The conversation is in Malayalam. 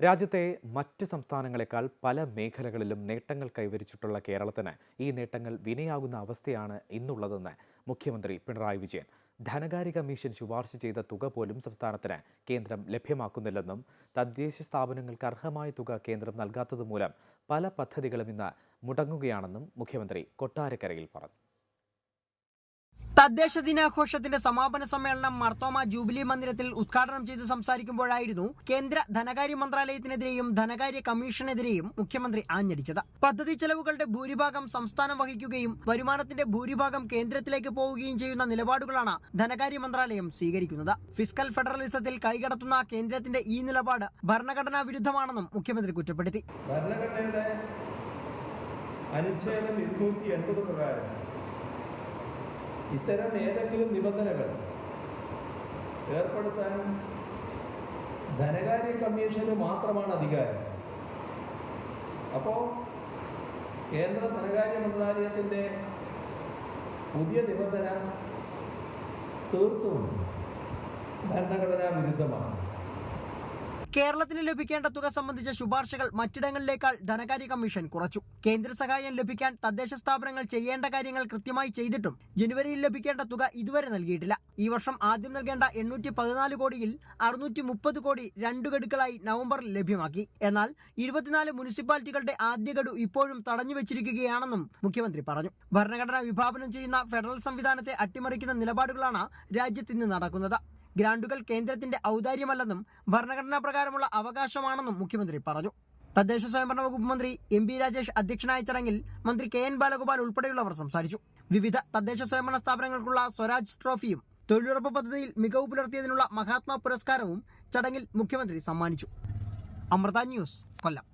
രാജ്യത്തെ മറ്റ് സംസ്ഥാനങ്ങളെക്കാൾ പല മേഖലകളിലും നേട്ടങ്ങൾ കൈവരിച്ചിട്ടുള്ള കേരളത്തിന് ഈ നേട്ടങ്ങൾ വിനയാകുന്ന അവസ്ഥയാണ് ഇന്നുള്ളതെന്ന് മുഖ്യമന്ത്രി പിണറായി വിജയൻ. ധനകാര്യ കമ്മീഷൻ ശുപാർശ ചെയ്ത തുക പോലും സംസ്ഥാനത്തിന് കേന്ദ്രം ലഭ്യമാക്കുന്നില്ലെന്നും തദ്ദേശ സ്ഥാപനങ്ങൾക്ക് അർഹമായ തുക കേന്ദ്രം നൽകാത്തതുമൂലം പല പദ്ധതികളും ഇന്ന് മുടങ്ങുകയാണെന്നും മുഖ്യമന്ത്രി കൊട്ടാരക്കരയിൽ പറഞ്ഞു. തദ്ദേശ ദിനാഘോഷത്തിന്റെ സമാപന സമ്മേളനം മർത്തോമ ജൂബിലി മന്ദിരത്തിൽ ഉദ്ഘാടനം ചെയ്ത് സംസാരിക്കുമ്പോഴായിരുന്നു കേന്ദ്ര ധനകാര്യ മന്ത്രാലയത്തിനെതിരെയും ധനകാര്യ കമ്മീഷനെതിരെയും മുഖ്യമന്ത്രി ആഞ്ഞടിച്ചത്. പദ്ധതി ചെലവുകളുടെ ഭൂരിഭാഗം സംസ്ഥാനം വഹിക്കുകയും വരുമാനത്തിന്റെ ഭൂരിഭാഗം കേന്ദ്രത്തിലേക്ക് പോവുകയും ചെയ്യുന്ന നിലപാടുകളാണ് ധനകാര്യ മന്ത്രാലയം സ്വീകരിക്കുന്നത്. ഫിസ്കൽ ഫെഡറലിസത്തിൽ കൈകടത്തുന്ന കേന്ദ്രത്തിന്റെ ഈ നിലപാട് ഭരണഘടനാ വിരുദ്ധമാണെന്നും മുഖ്യമന്ത്രി കുറ്റപ്പെടുത്തി. അനുച്ഛേദം ഇരുന്നൂറ്റി എൺപത് പ്രകാരം ഇത്തരം ഏതെങ്കിലും നിബന്ധനകൾ ഏർപ്പെടുത്താൻ ധനകാര്യ കമ്മീഷന് മാത്രമാണ് അധികാരം. അപ്പോൾ കേന്ദ്ര ധനകാര്യ മന്ത്രാലയത്തിന്റെ പുതിയ നിബന്ധന തീർത്തും ഭരണഘടനാ വിരുദ്ധമാണ് കേരളത്തിന് ലഭിക്കേണ്ട തുക സംബന്ധിച്ച ശുപാർശകൾ മറ്റിടങ്ങളിലേക്കാൾ ധനകാര്യ കമ്മീഷൻ കുറച്ചു. കേന്ദ്ര സഹായം ലഭിക്കാൻ തദ്ദേശ സ്ഥാപനങ്ങൾ ചെയ്യേണ്ട കാര്യങ്ങൾ കൃത്യമായി ചെയ്തിട്ടും ജനുവരിയിൽ ലഭിക്കേണ്ട തുക ഇതുവരെ നൽകിയിട്ടില്ല. ഈ വർഷം ആദ്യം നൽകേണ്ട എണ്ണൂറ്റി പതിനാല് കോടിയിൽ അറുന്നൂറ്റി മുപ്പത് കോടി രണ്ടു ഗഡുക്കളായി നവംബറിൽ ലഭ്യമാക്കി. എന്നാൽ ഇരുപത്തിനാല് മുനിസിപ്പാലിറ്റികളുടെ ആദ്യ ഗഡു ഇപ്പോഴും തടഞ്ഞു വെച്ചിരിക്കുകയാണെന്നും മുഖ്യമന്ത്രി പറഞ്ഞു. ഭരണഘടന വിഭാവനം ചെയ്യുന്ന ഫെഡറൽ സംവിധാനത്തെ അട്ടിമറിക്കുന്ന നിലപാടുകളാണ് രാജ്യത്ത് ഇന്ന് നടക്കുന്നത്. ഗ്രാന്റുകൾ കേന്ദ്രത്തിന്റെ ഔദാര്യമല്ലെന്നും ഭരണഘടനാ പ്രകാരമുള്ള അവകാശമാണെന്നും മുഖ്യമന്ത്രി പറഞ്ഞു. തദ്ദേശ സ്വയംഭരണ വകുപ്പ് മന്ത്രി എം പി രാജേഷ് അധ്യക്ഷനായ ചടങ്ങിൽ മന്ത്രി കെ എൻ ബാലഗോപാൽ ഉൾപ്പെടെയുള്ളവർ സംസാരിച്ചു. വിവിധ തദ്ദേശ സ്വയംഭരണ സ്ഥാപനങ്ങൾക്കുള്ള സ്വരാജ് ട്രോഫിയും തൊഴിലുറപ്പ് പദ്ധതിയിൽ മികവ് പുലർത്തിയതിനുള്ള മഹാത്മാ പുരസ്കാരവും ചടങ്ങിൽ മുഖ്യമന്ത്രി സമ്മാനിച്ചു. അമൃത ന്യൂസ് കൊല്ലം.